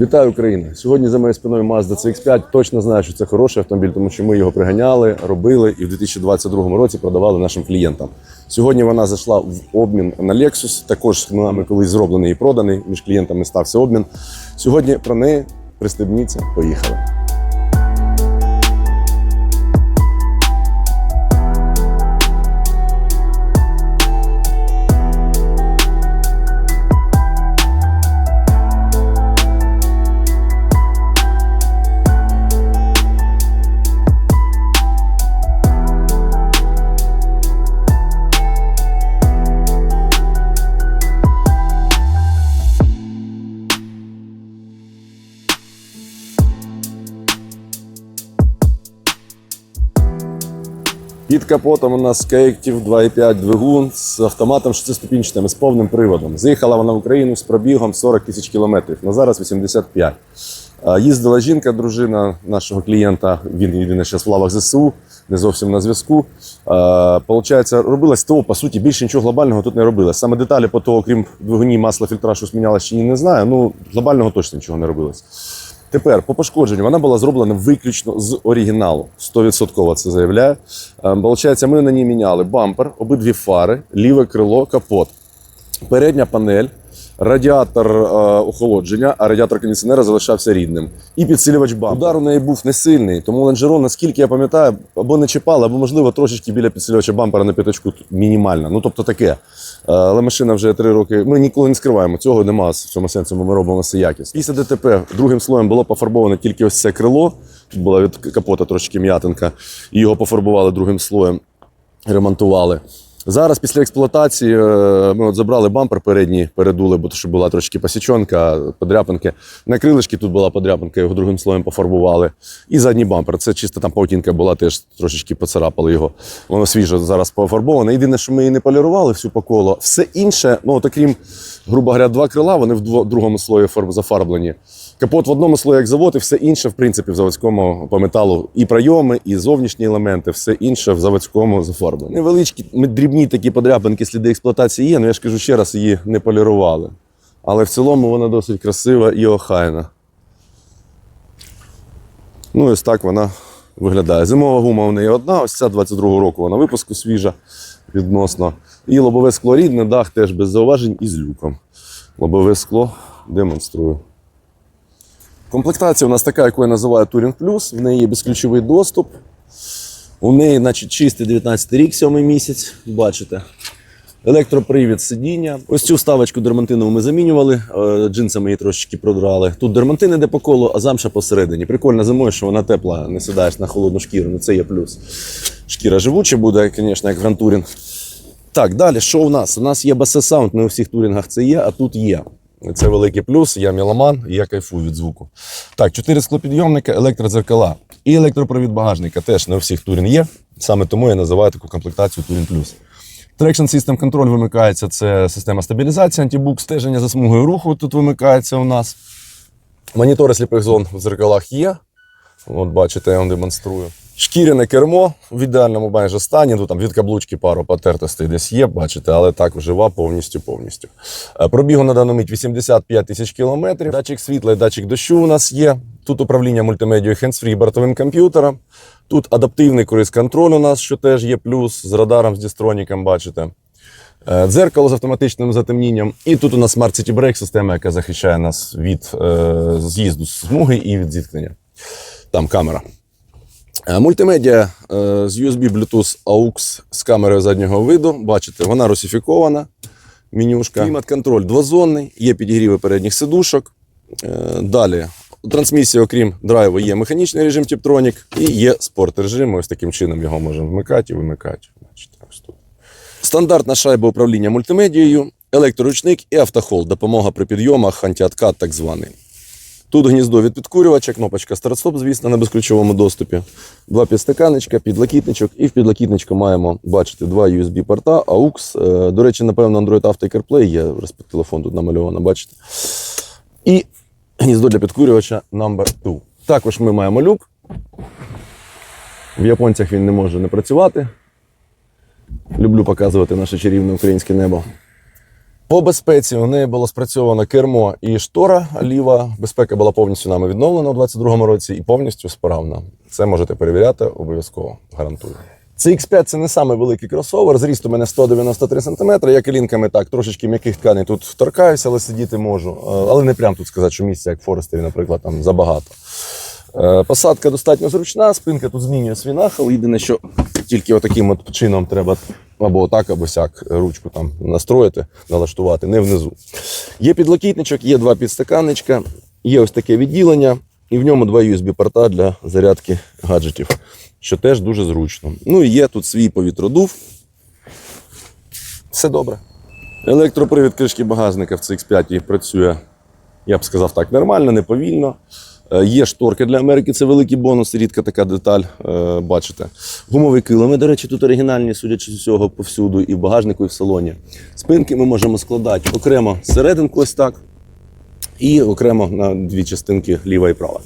Вітаю Україна! Сьогодні за моєю спиною Mazda CX-5. Точно знаю, що це хороший автомобіль, тому що ми його приганяли, робили і в 2022 році продавали нашим клієнтам. Сьогодні вона зайшла в обмін на Lexus. Також нами колись зроблений і проданий. Між клієнтами стався обмін. Сьогодні про неї пристебніться. Поїхали. Під капотом у нас Кейктів 2,5 двигун з автоматом 6-ступінчатим з повним приводом. Заїхала вона в Україну з пробігом 40 тисяч кілометрів. На зараз 85. Їздила жінка, дружина нашого клієнта. Він єдине зараз в лавах ЗСУ, не зовсім на зв'язку. Получається, робилось ТО, по суті, більше нічого глобального тут не робилось. Саме деталі по ТО, крім двигуні, масла, фільтра, що змінялось чи ні, не знаю. Ну, глобального точно нічого не робилось. Тепер по пошкодженню вона була зроблена виключно з оригіналу. 100% це заявляю. Е, Получається, ми на ній міняли бампер, обидві фари, ліве крило, капот, передня панель, радіатор е, охолодження, а радіатор кондиціонера залишався рідним. І підсилювач бампера. Удар у неї був не сильний, тому лонжерон, наскільки я пам'ятаю, або не чіпали, або можливо трошечки біля підсилювача бампера на п'яточку мінімально. Ну тобто таке. Е, Але машина вже три роки. Ми ніколи не скриваємо. Цього нема в цьому сенсі. Ми робимо все якісно. Після ДТП другим слоєм було пофарбовано тільки ось це крило. Тут була від капота трошки м'ятинка, і його пофарбували другим слоєм, ремонтували. Зараз після експлуатації е, ми от забрали бампер передній, передули, бо що була трошки посічонка, подряпинки. На крилишки тут була подряпинка, його другим слоєм пофарбували. І задній бампер. Це чисто там паутінка була, теж трошечки поцарапали його. Воно свіже зараз пофарбоване. Єдине, що ми її не полірували всю по колу. Все інше, ну от окрім, грубо говоря, два крила, вони в другому слої фарб- зафарблені. Капот в одному слої, як завод, і все інше, в принципі, в заводському по металу. І прийоми, і зовнішні елементи, все інше в заводському зафарблено. Невеличкі, дрібні такі подряпинки, сліди експлуатації є, але я ж кажу ще раз, її не полірували. Але в цілому вона досить красива і охайна. Ну, ось так вона виглядає. Зимова гума в неї одна, ось ця 22-го року вона випуску свіжа відносно. І лобове скло рідне, дах теж без зауважень і з люком. Лобове скло демонструю. Комплектація у нас така, яку я називаю Touring Plus. В неї є безключовий доступ. У неї, значить, чистий 19 рік, 7 місяць. Бачите. Електропривід сидіння. Ось цю вставочку дермантинову ми замінювали, е, джинсами її трошечки продрали. Тут дермантин іде по колу, а замша посередині. Прикольно зимою, що вона тепла, не сідаєш на холодну шкіру. Ну це є плюс. Шкіра живуча буде, звісно, як Touring. Так, далі, що у нас? У нас є басе саунд, не у всіх турінгах це є, а тут є. Це великий плюс, я меломан, і я кайфую від звуку. Так, чотири склопідйомника, електродзеркала і електропровід багажника теж не у всіх турін є. Саме тому я називаю таку комплектацію Touring Plus. Traction System Control вимикається, це система стабілізації, антибук, стеження за смугою руху тут вимикається у нас. Монітори сліпих зон в зеркалах є. От бачите, я вам демонструю. Шкіряне кермо в ідеальному майже стані. Тут там від каблучки пару потертостей десь є, бачите, але так жива повністю повністю. Е, Пробігу на дану мить 85 тисяч кілометрів. Датчик світла і датчик дощу у нас є. Тут управління мультимедією hands-free бортовим комп'ютером. Тут адаптивний круїз-контроль у нас, що теж є плюс з радаром, з дістроніком, бачите. Е, Дзеркало з автоматичним затемнінням. І тут у нас Smart City Brake, система, яка захищає нас від е, з'їзду з смуги і від зіткнення. Там камера. Е, Мультимедіа е, з USB Bluetooth AUX з камерою заднього виду. Бачите, вона русифікована. Менюшка. Клімат-контроль двозонний, є підігріви передніх сидушок. Е, Далі. Трансмісія, окрім драйву, є механічний режим Tiptronic і є спорт режим. Ось таким чином його можемо вмикати і вимикати. Бачите, ось тут. Стандартна шайба управління мультимедією, електроручник і автохол. Допомога при підйомах, антиоткат так званий. Тут гніздо від підкурювача, кнопочка старт-стоп, звісно, на безключовому доступі. Два підстаканничка, підлокітничок. І в підлокітничку маємо, бачите, два USB-порта, AUX. Е, До речі, напевно, Android Auto і CarPlay є, розпит телефон тут намальовано, бачите. І гніздо для підкурювача number 2. Також ми маємо люк. В японцях він не може не працювати. Люблю показувати наше чарівне українське небо. По безпеці у неї було спрацьовано кермо і штора ліва. Безпека була повністю нами відновлена у 22-му році і повністю справна. Це можете перевіряти обов'язково, гарантую. Це X5 це не самий великий кросовер. Зріст у мене 193 см. Я колінками так трошечки м'яких тканей тут торкаюся, але сидіти можу. Е, Але не прям тут сказати, що місця, як Форестері, наприклад, там забагато. Е, Посадка достатньо зручна, спинка тут змінює свій нахил. Єдине, що тільки отаким от чином треба або отак, або сяк ручку там настроїти, налаштувати, не внизу. Є підлокітничок, є два підстаканничка, є ось таке відділення, і в ньому два USB-порта для зарядки гаджетів, що теж дуже зручно. Ну і є тут свій повітродув. Все добре. Електропривід кришки багажника в CX5 працює, я б сказав так, нормально, не повільно. Е, Є шторки для Америки, це великий бонус, рідка така деталь, е, бачите. Гумові килими, до речі, тут оригінальні, судячи з усього, повсюду, і в багажнику, і в салоні. Спинки ми можемо складати окремо серединку ось так, і окремо на дві частинки ліва і права.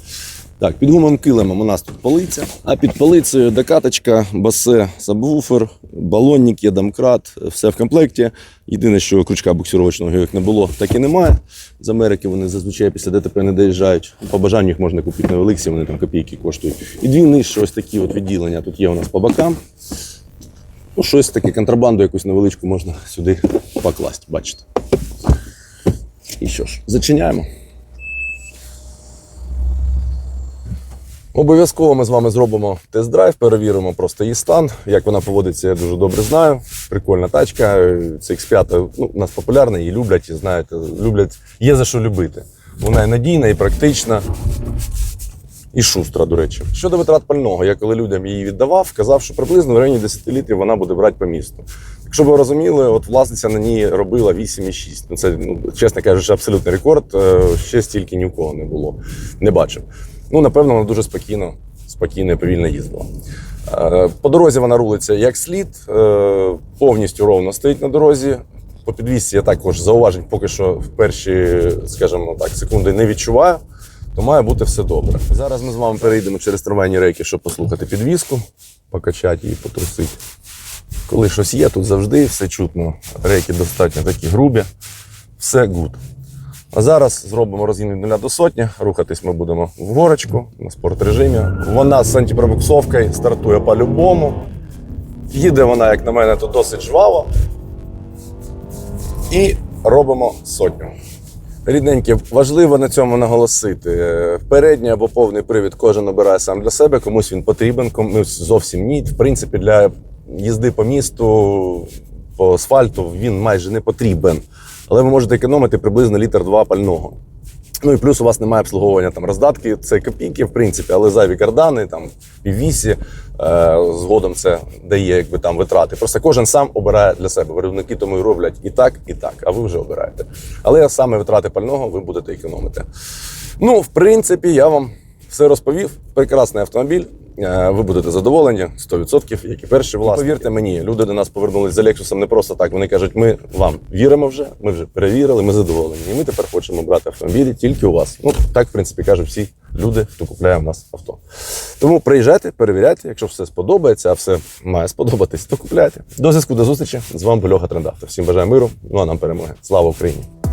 Так, під гумовим килимом у нас тут полиця, а під полицею декаточка, басе, сабвуфер, балонник, є домкрат, все в комплекті. Єдине, що крючка буксировочного як не було, так і немає. З Америки вони зазвичай після ДТП не доїжджають. По бажанню їх можна купити на Великсі, вони там копійки коштують. І дві нижчі ось такі от відділення тут є у нас по бокам. Ну, щось таке, контрабанду якусь невеличку можна сюди покласти, бачите. І що ж, зачиняємо. Обов'язково ми з вами зробимо тест-драйв, перевіримо просто її стан. Як вона поводиться, я дуже добре знаю. Прикольна тачка. Це X5 ну, у нас популярна, її люблять і знаєте, люблять. Є за що любити. Вона і надійна, і практична, і шустра, до речі. Щодо витрат пального, я коли людям її віддавав, казав, що приблизно в районі 10 літрів вона буде брати по місту. Якщо ви розуміли, от власниця на ній робила 8,6. Ну, це, ну, чесно кажучи, абсолютний рекорд. Е, Ще стільки ні в кого не було. Не бачив. Ну, напевно, вона дуже спокійно, спокійно і повільно їздила. Е, По дорозі вона рулиться як слід, е, повністю ровно стоїть на дорозі. По підвісці я також зауважень поки що в перші, скажімо так, секунди не відчуваю, то має бути все добре. Зараз ми з вами перейдемо через трамвайні рейки, щоб послухати підвіску, покачати її, потрусити. Коли щось є, тут завжди все чутно. Рейки достатньо такі грубі, все гуд. А зараз зробимо розгін від 0 до сотні. Рухатись ми будемо в горочку на спорт режимі. Вона з антипробуксовкою стартує по-любому. Їде вона, як на мене, то досить жваво. І робимо сотню. Рідненькі, важливо на цьому наголосити. Передній або повний привід кожен обирає сам для себе, комусь він потрібен, комусь зовсім ні. В принципі, для їзди по місту, по асфальту він майже не потрібен. Але ви можете економити приблизно літр два пального. Ну і плюс у вас немає обслуговування там роздатки, це копійки, в принципі, але зайві кардани, там піввісі, е, згодом це дає якби там витрати. Просто кожен сам обирає для себе. Виробники тому і роблять і так, і так, а ви вже обираєте. Але саме витрати пального ви будете економити. Ну, в принципі, я вам все розповів. Прекрасний автомобіль. Е, Ви будете задоволені 100%, як і перші власники. Повірте мені, люди до нас повернулися за Lexus не просто так. Вони кажуть, ми вам віримо вже, ми вже перевірили, ми задоволені. І ми тепер хочемо брати автомобілі тільки у вас. Ну так, в принципі, кажуть всі люди, хто купляє в нас авто. Тому приїжджайте, перевіряйте. Якщо все сподобається, а все має сподобатись, то купляйте. До зв'язку, до зустрічі. З вами Льоха Трендавто. Всім бажаю миру. Ну а нам перемоги. Слава Україні!